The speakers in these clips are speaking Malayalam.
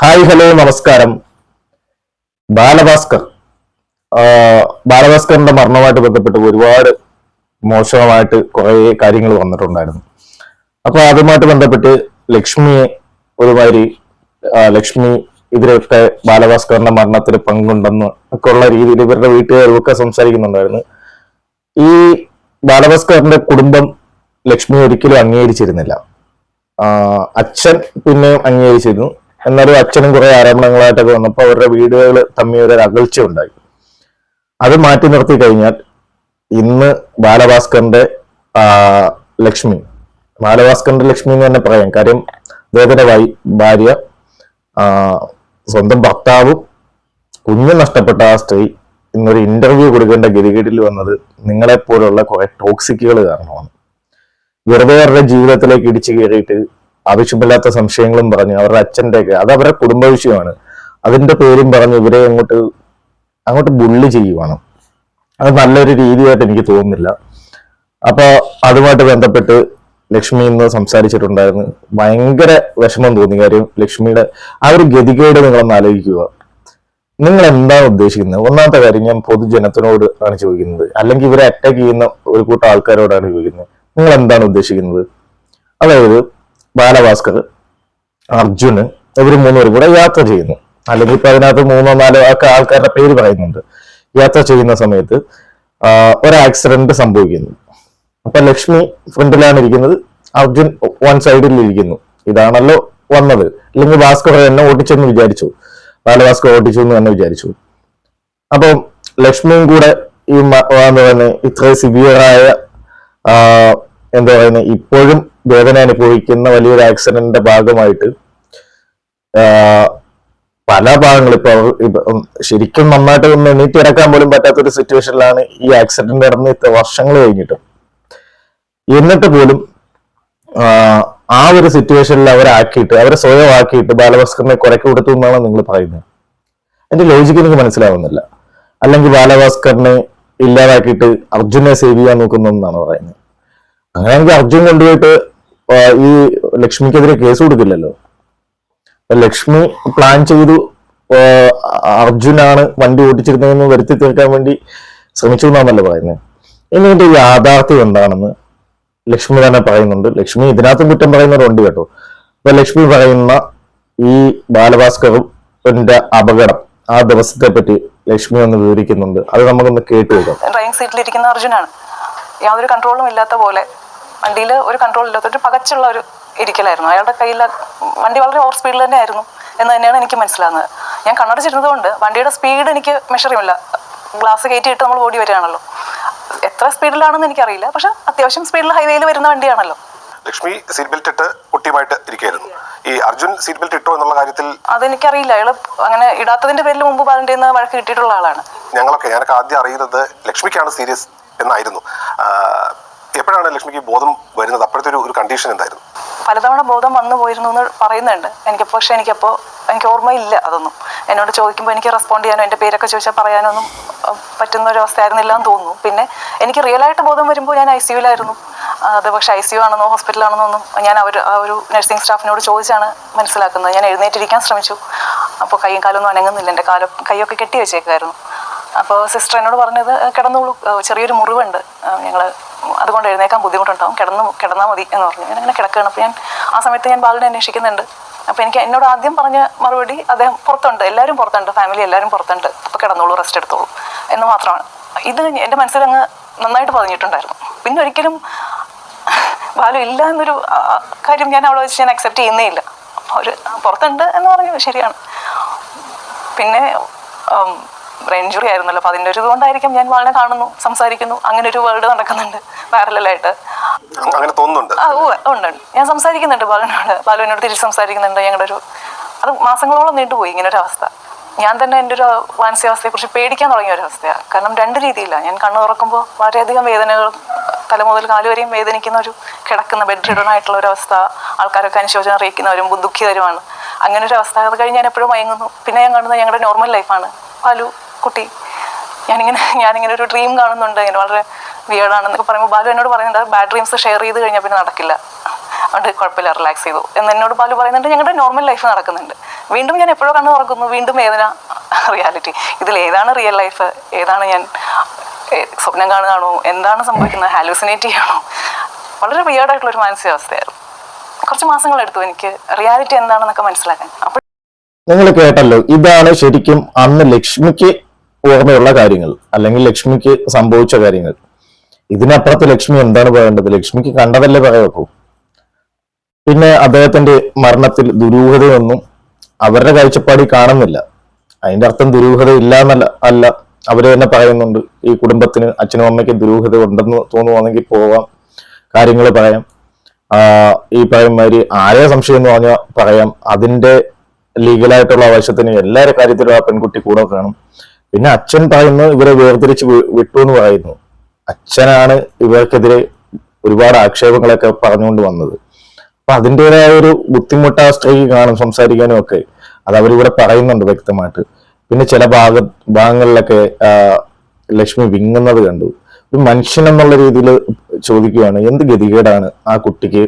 ഹായ് ഹലോ നമസ്കാരം. ബാലഭാസ്കർ. ബാലഭാസ്കറിന്റെ മരണവുമായിട്ട് ബന്ധപ്പെട്ട് ഒരുപാട് മോശമായിട്ട് കുറേ കാര്യങ്ങൾ വന്നിട്ടുണ്ടായിരുന്നു. അപ്പൊ അതുമായിട്ട് ബന്ധപ്പെട്ട് ലക്ഷ്മിയെ ഒരുമാതിരി ലക്ഷ്മി ഇതിലൊക്കെ ബാലഭാസ്കറിന്റെ മരണത്തിന് പങ്കുണ്ടെന്ന് ഒക്കെ ഉള്ള രീതിയിൽ ഇവരുടെ വീട്ടുകാരൊക്കെ സംസാരിക്കുന്നുണ്ടായിരുന്നു. ഈ ബാലഭാസ്കറിന്റെ കുടുംബം ലക്ഷ്മി ഒരിക്കലും അംഗീകരിച്ചിരുന്നില്ല. അച്ഛൻ പിന്നെയും അംഗീകരിച്ചിരുന്നു. എന്നാലും അച്ഛനും കുറെ ആരോപണങ്ങളായിട്ടൊക്കെ വന്നപ്പോൾ അവരുടെ വീടുകൾ തമ്മിൽ ഒരു അകൽച്ച ഉണ്ടായി. അത് മാറ്റി നിർത്തി കഴിഞ്ഞാൽ ഇന്ന് ബാലഭാസ്കറിന്റെ ലക്ഷ്മി. ബാലഭാസ്കറിന്റെ ലക്ഷ്മി എന്ന് തന്നെ പറയാം. കാര്യം അദ്ദേഹത്തിന്റെ വൈ ഭാര്യ സ്വന്തം ഭർത്താവും കുഞ്ഞു നഷ്ടപ്പെട്ട ആ സ്ത്രീ ഇന്നൊരു ഇന്റർവ്യൂ കൊടുക്കേണ്ട ഗതികേടിൽ വന്നത് നിങ്ങളെപ്പോലുള്ള കുറെ ടോക്സിക്കുകൾ കാരണമാണ്. വെറുതെ അവരുടെ ജീവിതത്തിലേക്ക് ഇടിച്ചു കയറിയിട്ട് ആവശ്യമില്ലാത്ത സംശയങ്ങളും പറഞ്ഞു. അവരുടെ അച്ഛന്റെ ഒക്കെ അത് അവരുടെ കുടുംബ വിഷയമാണ്. അതിന്റെ പേരും പറഞ്ഞ് ഇവരെ അങ്ങോട്ട് അങ്ങോട്ട് ബുള്ളി ചെയ്യുവാണ്. അത് നല്ലൊരു രീതിയായിട്ട് എനിക്ക് തോന്നുന്നില്ല. അപ്പോൾ അതുമായിട്ട് ബന്ധപ്പെട്ട് ലക്ഷ്മി ഇന്ന് സംസാരിച്ചിട്ടുണ്ടായിരുന്നു. ഭയങ്കര വിഷമം തോന്നി. കാര്യം ലക്ഷ്മിയുടെ ആ ഒരു ഗതികേട് നിങ്ങളൊന്ന് ആലോചിക്കുക. നിങ്ങൾ എന്താണ് ഉദ്ദേശിക്കുന്നത്? ഒന്നാമത്തെ കാര്യം ഞാൻ പൊതുജനത്തിനോട് ആണ് ചോദിക്കുന്നത്. അല്ലെങ്കിൽ ഇവരെ അറ്റാക്ക് ചെയ്യുന്ന ഒരു കൂട്ടം ആൾക്കാരോടാണ് ചോദിക്കുന്നത്. നിങ്ങൾ എന്താണ് ഉദ്ദേശിക്കുന്നത്? അതായത് ബാലഭാസ്കർ അർജുന് ഇവർ മൂന്നുപേരും കൂടെ യാത്ര ചെയ്യുന്നു. അല്ലെങ്കിൽ ഇപ്പൊ അതിനകത്ത് മൂന്നോ നാലോ ഒക്കെ ആൾക്കാരുടെ പേര് പറയുന്നുണ്ട്. യാത്ര ചെയ്യുന്ന സമയത്ത് ഒരു ആക്സിഡന്റ് സംഭവിക്കുന്നു. അപ്പൊ ലക്ഷ്മി ഫ്രണ്ടിലാണ് ഇരിക്കുന്നത്. അർജുൻ വൺ സൈഡിൽ ഇരിക്കുന്നു. ഇതാണല്ലോ വന്നത്. അല്ലെങ്കിൽ ഭാസ്കർ എന്നെ ഓടിച്ചെന്ന് വിചാരിച്ചു. ബാലഭാസ്കർ ഓടിച്ചു എന്ന് തന്നെ വിചാരിച്ചു. അപ്പം ലക്ഷ്മിയും കൂടെ ഈ എന്താ പറയുന്നത് ഇത്ര സിവിയറായ എന്താ പറയുന്നത് ഇപ്പോഴും വേദന അനുഭവിക്കുന്ന വലിയൊരു ആക്സിഡന്റിന്റെ ഭാഗമായിട്ട് പല ഭാഗങ്ങളും ഇപ്പൊ ശരിക്കും നന്നായിട്ട് ഒന്ന് എണീറ്റ് കിടക്കാൻ പോലും പറ്റാത്തൊരു സിറ്റുവേഷനിലാണ് ഈ ആക്സിഡന്റ് നടന്ന ഇത്ര വർഷങ്ങൾ കഴിഞ്ഞിട്ട്. എന്നിട്ട് പോലും ആ, ഒരു സിറ്റുവേഷനിൽ അവരെ ആക്കിയിട്ട് അവരെ സ്വയം ആക്കിയിട്ട് ബാലഭാസ്കറിനെ കുറയ്ക്ക് കൊടുത്തു എന്നാണ് നിങ്ങൾ പറയുന്നത്. എന്റെ ലോജിക്ക് എനിക്ക് മനസ്സിലാവുന്നില്ല. അല്ലെങ്കിൽ ബാലഭാസ്കറിനെ ഇല്ലാതാക്കിയിട്ട് അർജുനെ സേവ് ചെയ്യാൻ നോക്കുന്നു എന്നാണ് പറയുന്നത്. അങ്ങനെയാണെങ്കിൽ അർജുൻ കൊണ്ടുപോയിട്ട് ഈ ലക്ഷ്മിക്കെതിരെ കേസ് കൊടുക്കില്ലല്ലോ. ലക്ഷ്മി പ്ലാൻ ചെയ്തു അർജുനാണ് വണ്ടി ഓടിച്ചിരുന്നതെന്ന് വരുത്തി തീർക്കാൻ വേണ്ടി ശ്രമിച്ചു എന്നാണല്ലോ പറയുന്നത്. ഇനി ഇതിന്റെ യാഥാർത്ഥ്യം എന്താണെന്ന് ലക്ഷ്മി തന്നെ പറയുന്നുണ്ട്. ലക്ഷ്മി ഇതിനകത്തും കുറ്റം പറയുന്നവരുണ്ട് കേട്ടോ. അപ്പൊ ലക്ഷ്മി പറയുന്ന ഈ ബാലഭാസ്കറിന്റെ അപകടം ആ ദിവസത്തെ പറ്റി ലക്ഷ്മി ഒന്ന് വിവരിക്കുന്നുണ്ട്. അത് നമുക്കൊന്ന് കേട്ടു നോക്കാം. ഡ്രൈവിംഗ് സീറ്റിലിരിക്കുന്ന അർജുനാണ്. യാതൊരു കൺട്രോളും ഇല്ലാത്ത പോലെ വണ്ടിയിൽ ഒരു കൺട്രോൾ ഇല്ലാത്ത ഒരു പകച്ചുള്ള ഒരു ഇരിക്കലായിരുന്നു. അയാളുടെ കയ്യിൽ വണ്ടി വളരെ ഓവർ സ്പീഡിൽ തന്നെ ആയിരുന്നു എന്ന് തന്നെയാണ് എനിക്ക് മനസ്സിലാകുന്നത്. ഞാൻ കണ്ണടച്ചിരുന്നത് കൊണ്ട് വണ്ടിയുടെ സ്പീഡ് എനിക്ക് മെഷർ ചെയ്യില്ല ഗ്ലാസ് കയറ്റിയിട്ട് നമ്മൾ ഓടി വരികയാണല്ലോ. എത്ര സ്പീഡിലാണെന്ന് എനിക്കറിയില്ല. പക്ഷെ അത്യാവശ്യം സ്പീഡിൽ ഹൈവേയിൽ വരുന്ന വണ്ടിയാണല്ലോ. ലക്ഷ്മി സീറ്റ് ബെൽറ്റ് ഇട്ട് കുട്ടിയുമായിട്ട് ഇരിക്കുകയായിരുന്നു. ഈ അർജുൻ സീറ്റ് ബെൽറ്റ് ഇട്ടോ എന്നുള്ള കാര്യത്തിൽ അതെനിക്കറിയില്ല. അയാൾ അങ്ങനെ ഇടാത്തതിന്റെ പേരിൽ മുമ്പ് ബാലന്റെ വഴക്ക് കിട്ടിയിട്ടുള്ള ആളാണ്. ഞങ്ങളൊക്കെ ഞാനൊക്കെ ആദ്യം അറിയുന്നത് ലക്ഷ്മിക്കാണ് സീരിയസ് എന്നായിരുന്നു. എപ്പോഴാണ് ലക്ഷ്മിക്ക് ബോധം വരുന്നത്? അപ്പോഴത്തെ ഒരു കണ്ടീഷൻ എന്തായിരുന്നു? പലതവണ ബോധം വന്നു പോയിരുന്നു എന്ന് പറയുന്നുണ്ട്. എനിക്ക് പക്ഷേ എനിക്കപ്പോൾ എനിക്ക് ഓർമ്മയില്ല അതൊന്നും. എന്നോട് ചോദിക്കുമ്പോൾ എനിക്ക് റെസ്പോണ്ട് ചെയ്യാനോ എന്റെ പേരൊക്കെ ചോദിച്ചാൽ പറയാനൊന്നും പറ്റുന്ന ഒരു അവസ്ഥ ആയിരുന്നില്ല എന്ന് തോന്നുന്നു. പിന്നെ എനിക്ക് റിയൽ ആയിട്ട് ബോധം വരുമ്പോൾ ഞാൻ ഐ സിയുലായിരുന്നു അത് പക്ഷേ ഐ സി യു ആണെന്നോ ഹോസ്പിറ്റലാണെന്നോ ഒന്നും ഞാൻ അവർ ആ ഒരു നഴ്സിംഗ് സ്റ്റാഫിനോട് ചോദിച്ചാണ് മനസ്സിലാക്കുന്നത്. ഞാൻ എഴുന്നേറ്റിരിക്കാൻ ശ്രമിച്ചു. അപ്പോൾ കൈയും കാലൊന്നും അനങ്ങുന്നില്ല. എന്റെ കാലം കൈയൊക്കെ കെട്ടി വെച്ചേക്കായിരുന്നു അപ്പോൾ സിസ്റ്റർ എന്നോട് പറഞ്ഞത് കിടന്നോളൂ. ചെറിയൊരു മുറിവുണ്ട്. ഞങ്ങൾ അതുകൊണ്ട് എഴുന്നേക്കാൻ ബുദ്ധിമുട്ടുണ്ടാവും. കിടന്നു കിടന്നാൽ മതി എന്ന് പറഞ്ഞു. ഞാൻ അങ്ങനെ കിടക്കുകയാണ്. അപ്പോൾ ഞാൻ ആ സമയത്ത് ഞാൻ ബാലിനെ അന്വേഷിക്കുന്നുണ്ട്. അപ്പോൾ എനിക്ക് എന്നോട് ആദ്യം പറഞ്ഞ മറുപടി അദ്ദേഹം പുറത്തുണ്ട്. എല്ലാവരും പുറത്തുണ്ട്. ഫാമിലി എല്ലാവരും പുറത്തുണ്ട്. അപ്പോൾ കിടന്നോളൂ റെസ്റ്റ് എടുത്തോളൂ എന്ന് മാത്രമാണ്. ഇത് എന്റെ മനസ്സിലങ്ങ് നന്നായിട്ട് പറഞ്ഞിട്ടുണ്ടായിരുന്നു പിന്നെ ഒരിക്കലും ബാലു ഇല്ല എന്നൊരു കാര്യം ഞാൻ അവിടെ വെച്ച് ഞാൻ അക്സെപ്റ്റ് ചെയ്യുന്നേ ഇല്ല. ഒരു പുറത്തുണ്ട് എന്ന് പറഞ്ഞു ശരിയാണ്. പിന്നെ ബ്രെയിൻ ഇഞ്ചുറി ആയിരുന്നല്ലോ. അപ്പോൾ അതിന്റെ ഒരു ഇതുകൊണ്ടായിരിക്കും ഞാൻ വളരെ കാണുന്നു സംസാരിക്കുന്നു. അങ്ങനെ ഒരു വേൾഡ് നടക്കുന്നുണ്ട് പാരലായിട്ട് അ- അങ്ങനെ തോന്നുന്നുണ്ട്. ആ ഓ ഉണ്ട്. ഞാൻ സംസാരിക്കുന്നുണ്ട് ബാലുവിനോട് ബാലുവിനോട് തിരിച്ച് സംസാരിക്കുന്നുണ്ട് ഞങ്ങളുടെ ഒരു അത് മാസങ്ങളോളം നീണ്ടുപോയി ഇങ്ങനെ ഒരു അവസ്ഥ. ഞാൻ തന്നെ എന്റെ ഒരു മാനസികാവസ്ഥയെക്കുറിച്ച് പേടിക്കാൻ തുടങ്ങിയ ഒരു അവസ്ഥയാണ്. കാരണം രണ്ട് രീതിയില്ല ഞാൻ കണ്ണു തുറക്കുമ്പോൾ വളരെയധികം വേദനകളും തല മുതൽ കാൽ വരെയും വേദനിക്കുന്ന ഒരു കിടക്കുന്ന ബെഡ് റിഡൺ ആയിട്ടുള്ള ഒരു അവസ്ഥ ആൾക്കാരൊക്കെ അനുശോചനം അറിയിക്കുന്നവരും ദുഃഖിതരുമാണ് അങ്ങനെ ഒരു അവസ്ഥ അത് കഴിഞ്ഞ് ഞാൻ എപ്പോഴും മയങ്ങുന്നു. പിന്നെ ഞാൻ കാണുന്നത് ഞങ്ങളുടെ നോർമൽ ലൈഫാണ് ബാലു കുട്ടി. ഞാനിങ്ങനെ ഞാനിങ്ങനെ ഒരു ഡ്രീം കാണുന്നുണ്ട്. ഇങ്ങനെ വളരെ വിയേർഡാണെന്നൊക്കെ പറയുമ്പോൾ ബാലു എന്നോട് പറയുന്നുണ്ട് ബാഡ് ഡ്രീംസ് ഷെയർ ചെയ്ത് കഴിഞ്ഞാൽ പിന്നെ നടക്കില്ല. അതുകൊണ്ട് കുഴപ്പമില്ല റിലാക്സ് ചെയ്തു. എന്ന് എന്നോട് ബാലു പറയുന്നുണ്ട് ഞങ്ങളുടെ നോർമൽ ലൈഫ് നടക്കുന്നുണ്ട്. വീണ്ടും ഞാൻ എപ്പോഴോ കണ്ണു തുറക്കുന്നു. വീണ്ടും ഏതിനാ? റിയാലിറ്റി ഇതിൽ ഏതാണ് റിയൽ ലൈഫ് ഏതാണ് ഞാൻ സ്വപ്നം കാണുകയാണോ എന്താണ് സംഭവിക്കുന്നത്? ഹാലൂസിനേറ്റ് ചെയ്യണോ? വളരെ വിയേർഡായിട്ടുള്ള ഒരു മാനസികാവസ്ഥയായിരുന്നു. കുറച്ച് മാസങ്ങളെടുത്തു എനിക്ക്. റിയാലിറ്റി എന്താണെന്നൊക്കെ മനസ്സിലാക്കാൻ. അപ്പോൾ നിങ്ങൾ കേട്ടല്ലോ ഇതാണ് ശരിക്കും അന്ന് ലക്ഷ്മിക്ക് ഓർമ്മയുള്ള കാര്യങ്ങൾ അല്ലെങ്കിൽ ലക്ഷ്മിക്ക് സംഭവിച്ച കാര്യങ്ങൾ. ഇതിനപ്പുറത്ത് ലക്ഷ്മി എന്താണ് പറയേണ്ടത്? ലക്ഷ്മിക്ക് കണ്ടതല്ലേ പറയൂ പിന്നെ അദ്ദേഹത്തിന്റെ മരണത്തിൽ ദുരൂഹതയൊന്നും അവരുടെ കാഴ്ചപ്പാടി കാണുന്നില്ല. അതിന്റെ അർത്ഥം ദുരൂഹത ഇല്ല എന്നല്ല അല്ല അവർ തന്നെ പറയുന്നുണ്ട്. ഈ കുടുംബത്തിന് അച്ഛനും അമ്മയ്ക്ക് ദുരൂഹത ഉണ്ടെന്ന് തോന്നുവാണെങ്കിൽ പോവാം കാര്യങ്ങൾ പറയാം. ഈ പറയുമാതിരി ആരെ സംശയം എന്ന് പറഞ്ഞാൽ പറയാം. അതിന്റെ ലീഗലായിട്ടുള്ള ആവശ്യത്തിന് എല്ലാ കാര്യത്തിലും ആ പെൺകുട്ടി കൂടെ വേണം. പിന്നെ അച്ഛൻ പറയുന്നു ഇവരെ വേർതിരിച്ച് വിട്ടു എന്ന് പറയുന്നു. അച്ഛനാണ് ഇവർക്കെതിരെ ഒരുപാട് ആക്ഷേപങ്ങളൊക്കെ പറഞ്ഞുകൊണ്ട് വന്നത്. അപ്പൊ അതിന്റെതായ ഒരു ബുദ്ധിമുട്ട് ആ സ്ത്രീക്ക് കാണും സംസാരിക്കാനും ഒക്കെ. അത് അവരിവിടെ പറയുന്നുണ്ട് വ്യക്തമായിട്ട്. പിന്നെ ചില ഭാഗ ഭാഗങ്ങളിലൊക്കെ ലക്ഷ്മി വിങ്ങുന്നത് കണ്ടു. ഒരു മനുഷ്യൻ എന്നുള്ള രീതിയിൽ ചോദിക്കുകയാണ് എന്ത് ഗതികേടാണ് ആ കുട്ടിക്ക്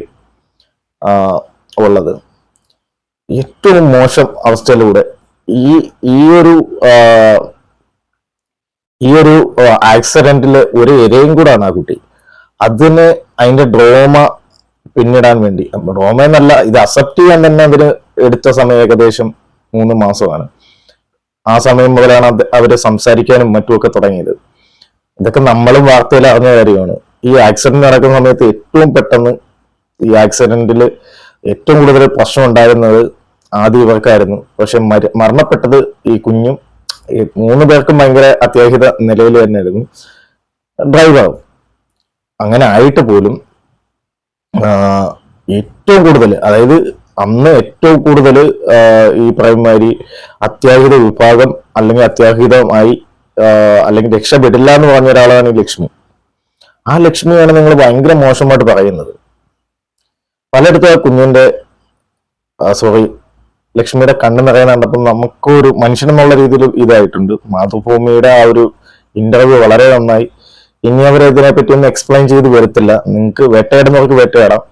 ഉള്ളത്? ഏറ്റവും മോശം അവസ്ഥയിലൂടെ ഈ ഈ ഒരു ഈ ഒരു ആക്സിഡന്റിൽ ഒരു ഇരയും കൂടാണ് ആ കുട്ടി. അതിന് അതിന്റെ ഡ്രോമ പിന്നിടാൻ വേണ്ടി. ഡ്രോമ എന്നല്ല ഇത് അക്സെപ്റ്റ് ചെയ്യാൻ തന്നെ അവർ എടുത്ത സമയം ഏകദേശം മൂന്ന് മാസമാണ്. ആ സമയം മുതലാണ് അവർ സംസാരിക്കാനും മറ്റുമൊക്കെ തുടങ്ങിയത്. ഇതൊക്കെ നമ്മളും വാർത്തയിൽ അറിഞ്ഞ കാര്യമാണ്. ഈ ആക്സിഡന്റ് നടക്കുന്ന സമയത്ത് ഏറ്റവും പെട്ടെന്ന് ഈ ആക്സിഡന്റിൽ ഏറ്റവും കൂടുതൽ പ്രശ്നം ഉണ്ടായിരുന്നത് ആദ്യ ഇവർക്കായിരുന്നു. പക്ഷെ മരണപ്പെട്ടത് ഈ കുഞ്ഞും മൂന്ന് പേർക്കും ഭയങ്കര അത്യാഹിത നിലയിൽ തന്നെയായിരുന്നു. ഡ്രൈവറും അങ്ങനെ ആയിട്ട് പോലും ഏറ്റവും കൂടുതൽ അതായത് അന്ന് ഏറ്റവും കൂടുതൽ ഈ പറയുമാതിരി അത്യാഹിത വിഭാഗം അല്ലെങ്കിൽ അത്യാഹിതമായി അല്ലെങ്കിൽ രക്ഷപ്പെടില്ല എന്ന് പറഞ്ഞ ഒരാളാണ് ഈ ലക്ഷ്മി. ആ ലക്ഷ്മിയാണ് നിങ്ങൾ ഭയങ്കര മോശമായിട്ട് പറയുന്നത്. പലയിടത്തും ആ കുഞ്ഞിന്റെ സോറി ലക്ഷ്മിയുടെ കണ്ണ് നിറയാൻ കണ്ടപ്പോൾ നമുക്കൊരു മനുഷ്യനെന്നുള്ള രീതിയിൽ ഇതായിട്ടുണ്ട്. മാതൃഭൂമിയുടെ ആ ഒരു ഇന്റർവ്യൂ വളരെ നന്നായി. ഇനി അവർ ഇതിനെപ്പറ്റി ഒന്നും എക്സ്പ്ലെയിൻ ചെയ്ത് വരത്തില്ല. നിങ്ങൾക്ക് വേട്ടയാടുന്നവർക്ക് വേട്ടയാടാം.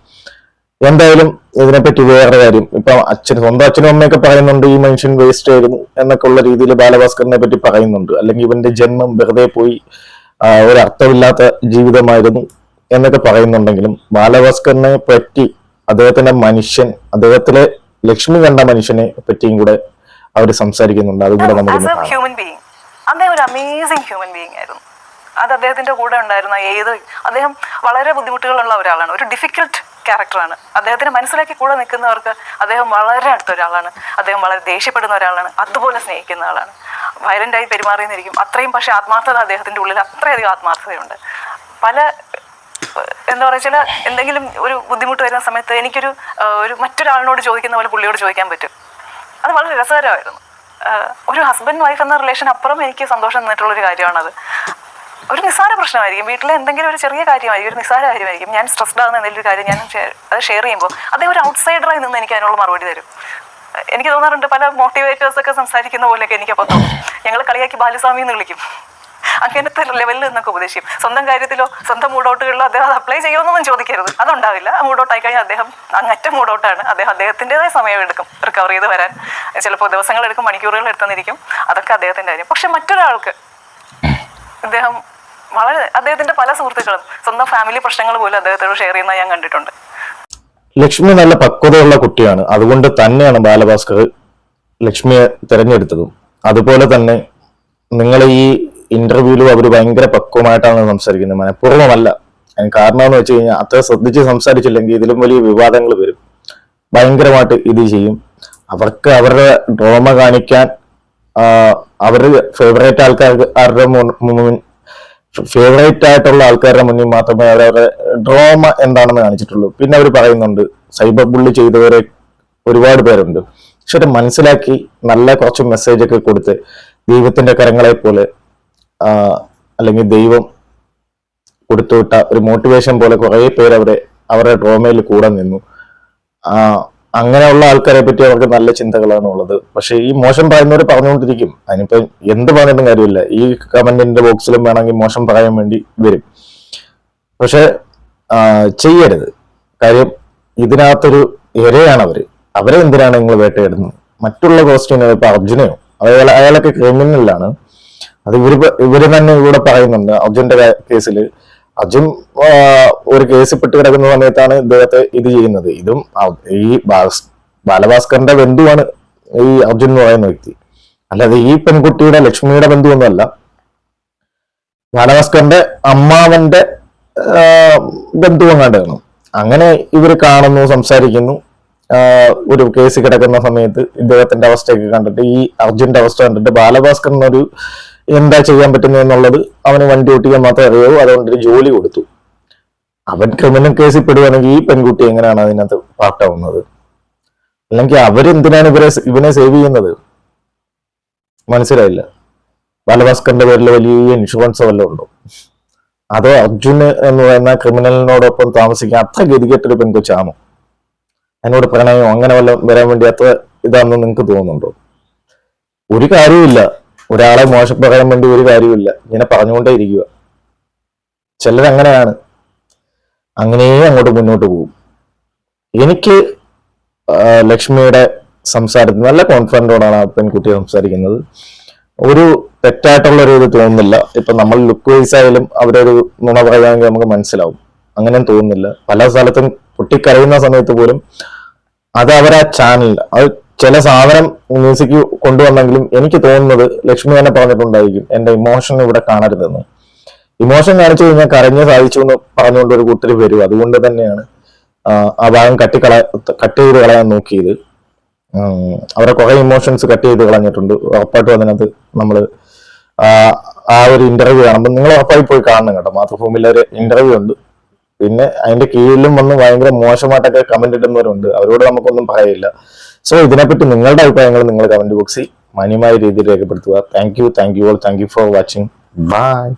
എന്തായാലും ഇതിനെപ്പറ്റി വേറെ കാര്യം. ഇപ്പൊ അച്ഛൻ സ്വന്തം അച്ഛനും അമ്മയൊക്കെ പറയുന്നുണ്ട് ഈ മനുഷ്യൻ വേസ്റ്റ് ആയിരുന്നു എന്നൊക്കെ ഉള്ള രീതിയിൽ ബാലഭാസ്കറിനെ പറ്റി പറയുന്നുണ്ട്. അല്ലെങ്കിൽ ഇവന്റെ ജന്മം വെറുതെ പോയി ഒരു അർത്ഥമില്ലാത്ത ജീവിതമായിരുന്നു എന്നൊക്കെ പറയുന്നുണ്ടെങ്കിലും ബാലഭാസ്കറിനെ പറ്റി അദ്ദേഹത്തിന്റെ മനുഷ്യൻ അദ്ദേഹത്തിലെ ലക്ഷ്മി കണ്ട മനുഷ്യനെ പറ്റിയും കൂടെ അവർ സംസാരിക്കുന്നുണ്ട്. അതും കൂടെ നമുക്ക് ഹ്യൂമൻ ബീങ് അദ്ദേഹം ഒരു അമേസിങ് ഹ്യൂമൻ ബീങ് ആയിരുന്നു. അത് അദ്ദേഹത്തിന്റെ കൂടെ ഉണ്ടായിരുന്ന ഏത് അദ്ദേഹം വളരെ ബുദ്ധിമുട്ടുകളുള്ള ഒരാളാണ്. ഒരു ഡിഫിക്കൽട്ട് ക്യാരക്ടറാണ് അദ്ദേഹത്തിന് മനസ്സിലാക്കി കൂടെ നിൽക്കുന്നവർക്ക് അദ്ദേഹം വളരെ അടുത്ത ഒരാളാണ്. അദ്ദേഹം വളരെ ദേഷ്യപ്പെടുന്ന ഒരാളാണ്. അതുപോലെ സ്നേഹിക്കുന്ന ആളാണ്. വയലന്റായി പെരുമാറിയെന്നിരിക്കും. അത്രയും പക്ഷേ ആത്മാർത്ഥത അദ്ദേഹത്തിന്റെ ഉള്ളിൽ അത്രയധികം ആത്മാർത്ഥതയുണ്ട്. പല എന്താ പറയുക എന്തെങ്കിലും ഒരു ബുദ്ധിമുട്ട് വരുന്ന സമയത്ത് എനിക്കൊരു ഒരു മറ്റൊരാളിനോട് ചോദിക്കുന്ന പോലെ പുള്ളിയോട് ചോദിക്കാൻ പറ്റും. അത് വളരെ രസകരമായിരുന്നു. ഒരു ഹസ്ബൻഡ് വൈഫ് എന്ന റിലേഷൻ അപ്പുറം എനിക്ക് സന്തോഷം തന്നിട്ടുള്ളൊരു കാര്യമാണത്. ഒരു നിസ്സാര പ്രശ്നമായിരിക്കും. വീട്ടിലെ എന്തെങ്കിലും ഒരു ചെറിയ കാര്യമായിരിക്കും ഒരു നിസ്സാര കാര്യമായിരിക്കും. ഞാൻ സ്ട്രെസ്ഡ് ആകുന്ന എന്തെങ്കിലും കാര്യം ഞാൻ അത് ഷെയർ ചെയ്യുമ്പോൾ അദ്ദേഹം ഒരു ഔട്ട്സൈഡറായി നിന്ന് എനിക്ക് അതിനുള്ള മറുപടി തരും. എനിക്ക് തോന്നാറുണ്ട് പല മോട്ടിവേറ്റേഴ്സ് ഒക്കെ സംസാരിക്കുന്ന പോലെയൊക്കെ എനിക്ക് അപ്പോൾ തോന്നും. ഞങ്ങൾ കളിയാക്കി ബാലുസ്വാമി എന്ന് വിളിക്കും. അങ്ങനത്തെ ലെവലിൽ നിന്നൊക്കെ ഉപദേശിക്കും. സ്വന്തം കാര്യത്തിലോ സ്വന്തം മൂഡൌട്ടുകളിലോ അദ്ദേഹം അത് അപ്ലൈ ചെയ്യുമെന്നൊന്നും ചോദിക്കരുത്. അതുണ്ടാവില്ല. ആ ആയി കഴിഞ്ഞാൽ അദ്ദേഹം അങ്ങറ്റ മൂഡൌട്ടാണ് അദ്ദേഹം അദ്ദേഹത്തിന്റെതായ സമയമെടുക്കും റിക്കവർ ചെയ്ത് വരാൻ. ചിലപ്പോൾ ദിവസങ്ങൾ എടുക്കും മണിക്കൂറുകൾ എടുത്തെന്നിരിക്കും അതൊക്കെ അദ്ദേഹത്തിന്റെ കാര്യം. പക്ഷെ മറ്റൊരാൾക്ക് അദ്ദേഹം വളരെ അദ്ദേഹത്തിന്റെ പല സുഹൃത്തുക്കളും സ്വന്തം ഫാമിലി പ്രശ്നങ്ങൾ പോലും അദ്ദേഹത്തോട് ഷെയർ ചെയ്യുന്ന ഞാൻ കണ്ടിട്ടുണ്ട്. ലക്ഷ്മി നല്ല പക്വതയുള്ള കുട്ടിയാണ്. അതുകൊണ്ട് തന്നെയാണ് ബാലഭാസ്കർ ലക്ഷ്മിയെ തിരഞ്ഞെടുത്തതും. അതുപോലെ തന്നെ നിങ്ങൾ ഈ ഇന്റർവ്യൂവിലും അവർ ഭയങ്കര പക്വമായിട്ടാണ് സംസാരിക്കുന്നത്. മനഃപൂർവമല്ല. അതിന് കാരണം എന്ന് വെച്ച് കഴിഞ്ഞാൽ അത്ര ശ്രദ്ധിച്ച് സംസാരിച്ചില്ലെങ്കിൽ ഇതിലും വലിയ വിവാദങ്ങൾ വരും. ഭയങ്കരമായിട്ട് ഇത് ചെയ്യും. അവർക്ക് അവരുടെ ഡ്രോമ കാണിക്കാൻ അവർ ഫേവറേറ്റ് ആൾക്കാർക്ക് അവരുടെ ഫേവറേറ്റ് ആയിട്ടുള്ള ആൾക്കാരുടെ മുന്നിൽ മാത്രമേ അവരവരുടെ ഡ്രോമ എന്താണെന്ന് കാണിച്ചിട്ടുള്ളൂ. പിന്നെ അവർ പറയുന്നുണ്ട് സൈബർ ബുള്ളി ചെയ്തവരെ ഒരുപാട് പേരുണ്ട്. പക്ഷെ മനസ്സിലാക്കി നല്ല കുറച്ച് മെസ്സേജ് ഒക്കെ കൊടുത്ത് ദൈവത്തിന്റെ കരങ്ങളെ പോലെ അല്ലെങ്കിൽ ദൈവം കൊടുത്തുവിട്ട ഒരു മോട്ടിവേഷൻ പോലെ കുറേ പേര് അവരെ അവരുടെ ഡ്രോമയിൽ കൂടെ നിന്നു. അങ്ങനെയുള്ള ആൾക്കാരെ പറ്റി അവർക്ക് നല്ല ചിന്തകളാണ് ഉള്ളത്. പക്ഷെ ഈ മോശം പറയുന്നവർ പറഞ്ഞുകൊണ്ടിരിക്കും. അതിനിപ്പോ എന്ത് പറഞ്ഞിട്ടും കാര്യമില്ല. ഈ കമന്റിന്റെ ബോക്സിലും വേണമെങ്കിൽ മോശം പറയാൻ വേണ്ടി വരും. പക്ഷെ ചെയ്യരുത്. കാര്യം ഇതിനകത്തൊരു ഇരയാണ് അവർ. അവരെ എന്തിനാണ് നിങ്ങൾ വേട്ടയിടുന്നത്? മറ്റുള്ള കോസ്റ്റ്യൂം ഇപ്പൊ അർജുനയോ? അയാൾ അയാളൊക്കെ ക്രിമിനലാണ് അത് ഇവർ ഇവർ തന്നെ ഇവിടെ പറയുന്നുണ്ട്. അർജുന്റെ കേസിൽ അർജുൻ ഒരു കേസ് പെട്ട് കിടക്കുന്ന സമയത്താണ് ഇദ്ദേഹത്തെ ഇത് ചെയ്യുന്നത്. ഇതും ഈ ബാലഭാസ്കറിന്റെ ബന്ധുവാണ് ഈ അർജുൻ എന്ന് പറയുന്ന വ്യക്തി. അല്ലാതെ ഈ പെൺകുട്ടിയുടെ ലക്ഷ്മിയുടെ ബന്ധുവൊന്നുമല്ല. ബാലഭാസ്കറിന്റെ അമ്മാവന്റെ ആ, ബന്ധുവങ്ങാണ്ടാണ് അങ്ങനെ ഇവർ കാണുന്നു സംസാരിക്കുന്നു. ഒരു കേസ് കിടക്കുന്ന സമയത്ത് ഇദ്ദേഹത്തിന്റെ അവസ്ഥയൊക്കെ കണ്ടിട്ട് ഈ അർജുന്റെ അവസ്ഥ കണ്ടിട്ട് ബാലഭാസ്കറിനൊരു എന്താ ചെയ്യാൻ പറ്റുന്നത് എന്നുള്ളത് അവന് വണ്ടി ഓട്ടിക്കാൻ മാത്രമേ അറിയാവൂ അതുകൊണ്ട് ഒരു ജോലി കൊടുത്തു. അവൻ ക്രിമിനൽ കേസിൽ പെടുവാണെങ്കിൽ ഈ പെൺകുട്ടി എങ്ങനെയാണ് അതിനകത്ത് പാർട്ടാവുന്നത് അല്ലെങ്കിൽ അവരെന്തിനാണ് ഇവരെ ഇവനെ സേവ് ചെയ്യുന്നത്? മനസ്സിലായില്ല. ബാലഭാസ്കറിന്റെ പേരിൽ വലിയ ഇൻഷുറൻസ് വല്ലതും ഉണ്ടോ? അതോ അർജുന് എന്ന് പറയുന്ന ക്രിമിനലിനോടൊപ്പം താമസിക്കാൻ അത്ര ഗതികെട്ടൊരു പെൺകൊച്ചാണോ അതിനോട് പ്രണയമോ അങ്ങനെ വല്ലതും വരാൻ വേണ്ടി അത്ര ഇതാണെന്ന് നിങ്ങൾക്ക് തോന്നുന്നുണ്ടോ? ഒരു കാര്യമില്ല ഒരാളെ മോശപ്പെടാൻ വേണ്ടി ഒരു കാര്യമില്ല ഇങ്ങനെ പറഞ്ഞുകൊണ്ടേ ഇരിക്കുക. ചിലരങ്ങനെയാണ് അങ്ങനെ അങ്ങോട്ട് മുന്നോട്ട് പോകും. എനിക്ക് ലക്ഷ്മിയുടെ സംസാരത്തിൽ നല്ല കോൺഫിഡന്റോടാണ് ആ പെൺകുട്ടി സംസാരിക്കുന്നത്. ഒരു തെറ്റായിട്ടുള്ള ഒരു ഇത് തോന്നുന്നില്ല. ഇപ്പൊ നമ്മൾ ലുക്ക് വൈസ് ആയാലും അവരൊരു നുണ പറയുകയാണെങ്കിൽ നമുക്ക് മനസ്സിലാവും. അങ്ങനെ തോന്നുന്നില്ല. പല സ്ഥലത്തും പൊട്ടിക്കരയുന്ന സമയത്ത് പോലും അത് അവരാ ചാനൽ അത് ചില സാധനം മ്യൂസിക് കൊണ്ടുവന്നെങ്കിലും എനിക്ക് തോന്നുന്നത് ലക്ഷ്മി തന്നെ പറഞ്ഞിട്ടുണ്ടായിരിക്കും എന്റെ ഇമോഷൻ ഇവിടെ കാണരുതെന്ന്. ഇമോഷൻ കാണിച്ചു കഴിഞ്ഞാൽ കരഞ്ഞ് സാധിച്ചു എന്ന് പറഞ്ഞുകൊണ്ട് ഒരു കൂട്ടർ വരും. അതുകൊണ്ട് തന്നെയാണ് ആ, ഭാഗം കട്ടിക്കള കട്ട് ചെയ്ത് കളയാൻ നോക്കിയത്. അവരെ കുറെ ഇമോഷൻസ് കട്ട് ചെയ്ത് കളഞ്ഞിട്ടുണ്ട്. ഉറപ്പായിട്ടും അതിനകത്ത് നമ്മൾ ആ ഒരു ഇന്റർവ്യൂ കാണുമ്പോൾ നിങ്ങൾ ഉറപ്പായി പോയി കാണണം കേട്ടോ. മാതൃഭൂമിയിലെ ഒരു ഇന്റർവ്യൂ ഉണ്ട്. പിന്നെ അതിന്റെ കീഴിലും വന്ന് ഭയങ്കര മോശമായിട്ടൊക്കെ കമന്റ് ഇടുന്നവരുണ്ട്. അവരോട് നമുക്കൊന്നും പറയില്ല. സോ ഇതിനെപ്പറ്റി നിങ്ങളുടെ അഭിപ്രായങ്ങൾ നിങ്ങൾ കമന്റ് ബോക്സിൽ മാന്യമായ രീതിയിൽ രേഖപ്പെടുത്തുക. Thank you thank you all thank you for watching bye